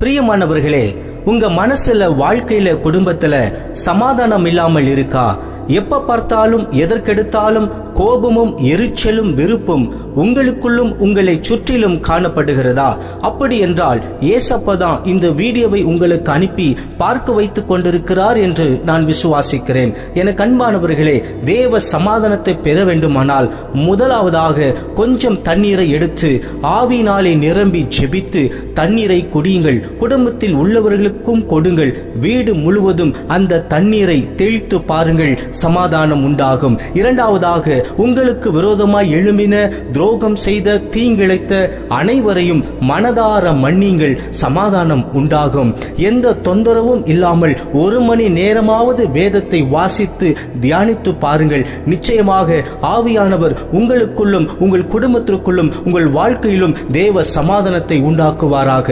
பிரியமானவர்களே உங்க மனசுல வாழ்க்கையில குடும்பத்துல சமாதானம் இல்லாமல் இருக்கா? எப்ப பார்த்தாலும் எதற்கெடுத்தாலும் கோபமும் எரிச்சலும் விருப்பும் உங்களுக்குள்ளும் உங்களை சுற்றிலும் காணப்படுகிறதா? அப்படி என்றால் ஏசப்பா தான் இந்த வீடியோவை உங்களுக்கு அனுப்பி பார்க்க வைத்துக் கொண்டிருக்கிறார் என்று நான் விசுவாசிக்கிறேன். என கண்பானவர்களே தேவ சமாதானத்தை பெற வேண்டுமானால் முதலாவதாக கொஞ்சம் தண்ணீரை எடுத்து ஆவினாலே நிரம்பி ஜெபித்து தண்ணீரை குடியுங்கள். குடும்பத்தில் உள்ளவர்களுக்கும் கொடுங்கள். வீடு முழுவதும் அந்த தண்ணீரை தெளித்து பாருங்கள். சமாதானம் உண்டாகும். இரண்டாவதாக உங்களுக்கு விரோதமாய் எழும்பின துரோகம் செய்த தீங்கிழைத்த அனைவரையும் மனதார மன்னிங்கள் சமாதானம் உண்டாகும். எந்த தொந்தரவும் இல்லாமல் ஒரு மணி நேரமாவது வேதத்தை வாசித்து தியானித்து பாருங்கள். நிச்சயமாக ஆவியானவர் உங்களுக்குள்ளும் உங்கள் குடும்பத்திற்குள்ளும் உங்கள் வாழ்க்கையிலும் தேவ சமாதானத்தை உண்டாக்குவாராக.